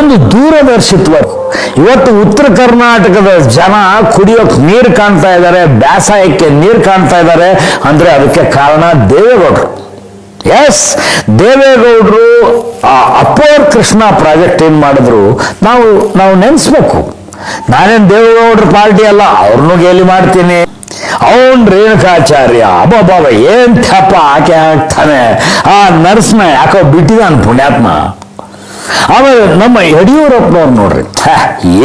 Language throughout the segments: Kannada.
ಒಂದು ದೂರದರ್ಶಿತ್ವ. ಇವತ್ತು ಉತ್ತರ ಕರ್ನಾಟಕದ ಜನ ಕುಡಿಯೋಕ್ ನೀರು ಕಾಣ್ತಾ ಇದ್ದಾರೆ ಬೇಸಾಯಕ್ಕೆ ನೀರು ಕಾಣ್ತಾ ಇದ್ದಾರೆ ಅಂದ್ರೆ ಅದಕ್ಕೆ ಕಾರಣ ದೇವೇಗೌಡರು. ಎಸ್ ದೇವೇಗೌಡರು, ಆ ಅಪ್ಪೋರ್ ಕೃಷ್ಣ ಪ್ರಾಜೆಕ್ಟ್ ಏನ್ ಮಾಡಿದ್ರು, ನಾವು ನಾವು ನೆನೆಸ್ಬೇಕು. ನಾನೇನ್ ದೇವೇಗೌಡರ ಪಾರ್ಟಿ ಅಲ್ಲ, ಅವ್ರನ್ನೂ ಗೇಲಿ ಮಾಡ್ತೀನಿ. ಅವನ್ ರೇಣುಕಾಚಾರ್ಯ ಅಬ್ಬಬ್ಬ ಏನ್ ಥಪ್ಪ, ಆಕೆ ಹಾಕ್ತಾನೆ. ಆ ನರ್ಸ್ನ ಯಾಕೋ ಬಿಟ್ಟಿದಾನ ಪುಣ್ಯಾತ್ಮ. ಆಮೇಲೆ ನಮ್ಮ ಯಡಿಯೂರಪ್ಪನವ್ರು ನೋಡ್ರಿ.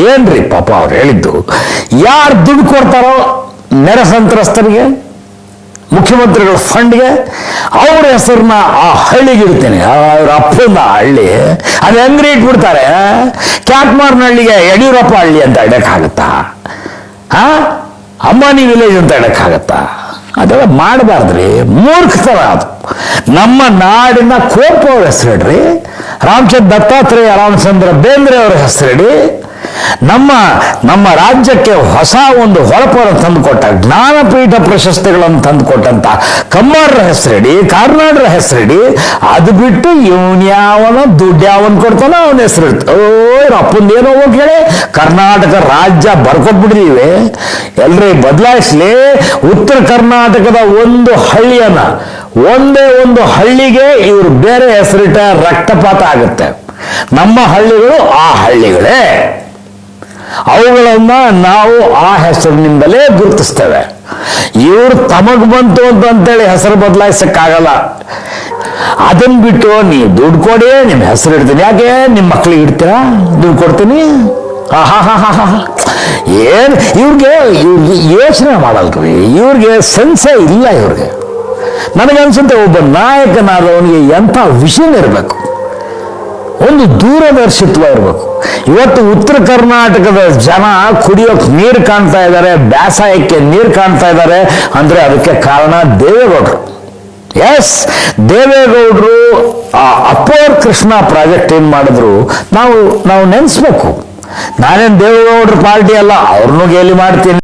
ಏನ್ರಿ ಪಾಪ ಅವ್ರು ಹೇಳಿದ್ದು? ಯಾರು ದುಡ್ಡು ಕೊಡ್ತಾರೋ ನೆರೆ ಸಂತ್ರಸ್ತರಿಗೆ ಮುಖ್ಯಮಂತ್ರಿಗಳ ಫಂಡ್ಗೆ ಅವ್ರ ಹೆಸರನ್ನ ಆ ಹಳ್ಳಿಗೆ ಇಡ್ತೇನೆ. ಅವ್ರ ಅಪ್ಪನ ಹಳ್ಳಿ. ಅದು ಹೆಂಗ್ರಿ ಇಟ್ಬಿಡ್ತಾರೆ? ಕ್ಯಾಟ್ಮಾರ್ನ ಹಳ್ಳಿಗೆ ಯಡಿಯೂರಪ್ಪ ಹಳ್ಳಿ ಅಂತ ಇಡಕ್ಕಾಗತ್ತಾ? ಹಾ, ಅಂಬಾನಿ ವಿಲೇಜ್ ಅಂತ ಇಡಕ್ಕಾಗತ್ತಾ? ಅದೆಲ್ಲ ಮಾಡಬಾರ್ದ್ರಿ. ಮೂರ್ಖತನ ಅದು. ನಮ್ಮ ನಾಡಿನ ಕೋಪ ಅವ್ರ ಹೆಸರಿಡ್ರಿ ರಾಮಚಂದ್ರ ದತ್ತಾತ್ರೇಯ ರಾಮಚಂದ್ರ ಬೇಂದ್ರೆ ಅವರ ಹೆಸರಿಡಿ, ನಮ್ಮ ನಮ್ಮ ರಾಜ್ಯಕ್ಕೆ ಹೊಸ ಒಂದು ಹೊಳಪನ್ನು ತಂದುಕೊಟ್ಟ, ಜ್ಞಾನಪೀಠ ಪ್ರಶಸ್ತಿಗಳನ್ನು ತಂದುಕೊಟ್ಟಂತ ಕಮ್ಮಾರರ ಹೆಸರಿಡಿ, ಕಾರ್ನಾಡರ ಹೆಸರಿಡಿ, ಅದು ಬಿಟ್ಟು ಇವನ್ ಯಾವನ ದುಡ್ಡು ಯಾವನ್ ಕೊಡ್ತಾನೋ ಅವನ ಹೆಸರು ಓ ಅಪ್ಪಂದ ಏನೋ ಕೇಳಿ, ಕರ್ನಾಟಕ ರಾಜ್ಯ ಬರ್ಕೊಟ್ಬಿಟ್ಟಿದೀವಿ. ಎಲ್ರಿ ಬದಲಾಯಿಸ್ಲಿ, ಉತ್ತರ ಕರ್ನಾಟಕದ ಒಂದು ಹಳ್ಳಿಯನ್ನ ಒಂದೇ ಒಂದು ಹಳ್ಳಿಗೆ ಇವರು ಬೇರೆ ಹೆಸರಿಟ್ಟ ರಕ್ತಪಾತ ಆಗುತ್ತೆ. ನಮ್ಮ ಹಳ್ಳಿಗಳು ಆ ಹಳ್ಳಿಗಳೇ. ಅವುಗಳನ್ನ ನಾವು ಆ ಹೆಸರಿನಿಂದಲೇ ಗುರುತಿಸ್ತೇವೆ. ಇವ್ರು ತಮಗ್ ಬಂತು ಅಂತ ಅಂತೇಳಿ ಹೆಸರು ಬದಲಾಯಿಸಕ್ಕಾಗಲ್ಲ. ಅದನ್ನ ಬಿಟ್ಟು ನೀವು ದುಡ್ಡು ಕೊಡಿ ನಿಮ್ಮ ಹೆಸರು ಇಡ್ತೀನಿ. ಯಾಕೆ? ನಿಮ್ಮ ಮಕ್ಳಿಗೆ ಇಡ್ತೀರಾ? ದುಡ್ಡು ಕೊಡ್ತೀನಿ? ಏನು ಏನ್? ಇವ್ರಿಗೆ ಇವ್ರಿಗೆ ಯೋಚನೆ ಮಾಡಲ್ರಿ. ಇವ್ರಿಗೆ ಸೆನ್ಸೇ ಇಲ್ಲ ಇವ್ರಿಗೆ. ನನಗನ್ಸುತ್ತೆ ಒಬ್ಬ ನಾಯಕನಾದವನಿಗೆ ಎಂಥ ವಿಷನ್ ಇರಬೇಕು? ಒಂದು ದೂರದರ್ಶಿತ್ವ ಇರಬೇಕು. ಇವತ್ತು ಉತ್ತರ ಕರ್ನಾಟಕದ ಜನ ಕುಡಿಯೋಕೆ ನೀರು ಕಾಣ್ತಾ ಇದ್ದಾರೆ ಬೇಸಾಯಕ್ಕೆ ನೀರು ಕಾಣ್ತಾ ಇದ್ದಾರೆ ಅಂದ್ರೆ ಅದಕ್ಕೆ ಕಾರಣ ದೇವೇಗೌಡರು. ಎಸ್ ದೇವೇಗೌಡರು, ಆ ಅಪ್ಪೋರ್ ಕೃಷ್ಣ ಪ್ರಾಜೆಕ್ಟ್ ಏನು ಮಾಡಿದ್ರು, ನಾವು ನಾವು ನೆನೆಸ್ಬೇಕು. ನಾನೇನ್ ದೇವೇಗೌಡರ ಪಾರ್ಟಿ ಅಲ್ಲ, ಅವ್ರನ್ನೂ ಗೇಲಿ ಮಾಡ್ತೀನಿ.